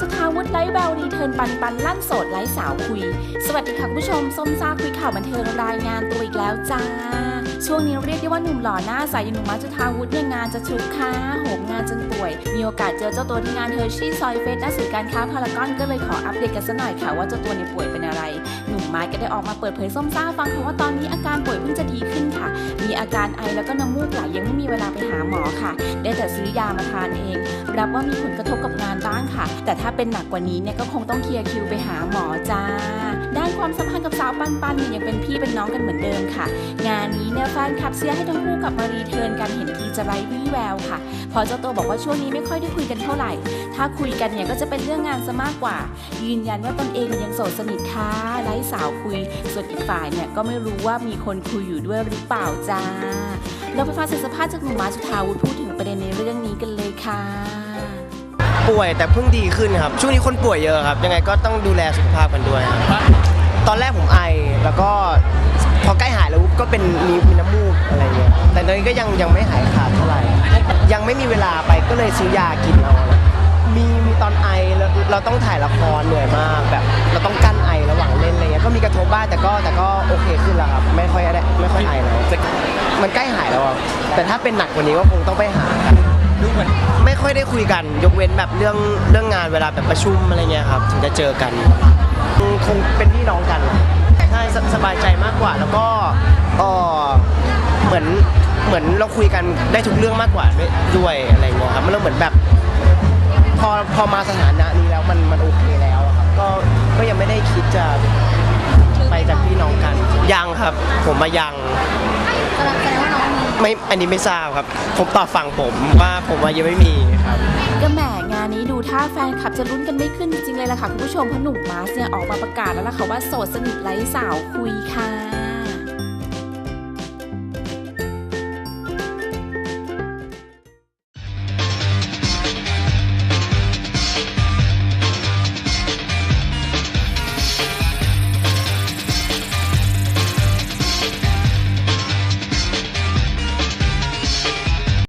จุธาวุฒิไลฟ์แววรีเทิร์นปันปันลั่นโสดไลฟ์สาวคุย สวัสดีค่ะคุณผู้ชมส้มซ่าคุยข่าวบันเทิงรายงานตัวอีกแล้วจ้า ช่วงนี้เรียกได้ว่าหนุ่มหล่อหน้าใสอย่างหนุ่มมาจุธาวุฒิเนี่ยงานจะชุกค่ะโหมงานจนป่วย มีโอกาสเจอเจ้าตัวที่งานเฮอร์ชี่ซอยเฟสหน้าศูนย์การค้าพารากอนก็เลยขออัปเดตกันสักหน่อยค่ะว่าเจ้าตัวเนี่ยป่วยเป็นอะไร มาร์คก็ได้ออกมาเปิดเผยส้มซ่าฟังค่ะว่าตอนนี้อาการป่วยเพิ่งจะดีขึ้นค่ะ มีอาการไอแล้วก็น้ำมูกไหลยังไม่มีเวลาไปหาหมอค่ะ ได้แต่ซื้อยามาทานเอง รับว่ามีผลกระทบกับงานบ้างค่ะ แต่ถ้าเป็นหนักกว่านี้เนี่ยก็คงต้องเคลียร์คิวไปหาหมอจ้า ด้านความสัมพันธ์กับสาวปันปันเนี่ยยังเป็นพี่เป็นน้องกันเหมือนเดิมค่ะ งานนี้เนี่ยแฟนคลับเชียร์ให้ทั้งคู่กลับมารีเทิร์นกันเห็นทีจะไร้วี่แววค่ะ พอเจ้าตัวบอกว่าช่วงนี้ไม่ค่อยได้คุยกันเท่าไหร่ ถ้าคุยกันเนี่ยก็จะเป็นเรื่องงานซะมากกว่า ยืนยันว่าตนเองยังโสดสนิทค่ะไร้สาวคุย ส่วนอีกฝ่ายเนี่ยก็ไม่รู้ว่ามีคนคุยอยู่ด้วยหรือเปล่าจ้า เราไปฟังเสียงสัมภาษณ์จากหนุ่มมาจุธาวุฒิพูดถึงประเด็นในเรื่องนี้กันเลยค่ะ ป่วยแต่เพิ่งดีขึ้นครับ ช่วงนี้คนป่วยเยอะครับ ยังไงก็ต้องดูแลสุขภาพกันด้วยครับตอนแรกผมไอแล้วก็พอใกล้หายแล้วก็เป็นมีมีน้ำมูกอะไรเงี้ยแต่ตอนนี้ก็ยังยังไม่หายขาดเท่าไหร่ ยังไม่มีเวลาไปก็เลยซื้อยากินเอามีมีตอนไอแล้เราต้องถ่ายละครเหนื่อยมากแบบ เราต้องกั้นไอ ระหว่างเล่นอะไรเงี้ยก็มีกระทบบ้างแต่ก็แต่ก็โอเคขึ้นแล้วครับไม่ค่อยได้ไม่ค่อยไอแล้วมันใกล้หายแล้วอะแต่ถ้าเป็นหนักกว่านี้ก็คงต้องไปหาครับไม่ค่อยได้คุยกัน ยกเว้นแบบเรื่องเรื่องงานเวลาแบบประชุมอะไรเงี้ยครับถึงจะเจอกันอืมคงเป็นพี่น้องกันใช่สสบายใจมากกว่าแล้วก็เอ่อเหมือนเหมือนเราคุยกันได้ทุกเรื่องมากกว่าด้วยด้วยอะไรเงี้ยครับมันเราเหมือนแบบ พอพอมาสถานะนี้แล้วมันมันโอเค ยังครับ ผมมายังแสดงว่าน้องมีไม่อันนี้ไม่ทราบครับ ผมตอบฝั่งผมว่าผมว่ายังไม่มีครับ ก็แหมงานนี้ดูท่าแฟนคลับจะลุ้นกันไม่ขึ้นจริงๆเลยล่ะค่ะคุณผู้ชมเพราะหนุ่มมาร์สเนี่ยออกมาประกาศแล้วล่ะค่ะว่าโสดสนิทไร้สาวคุยค่ะ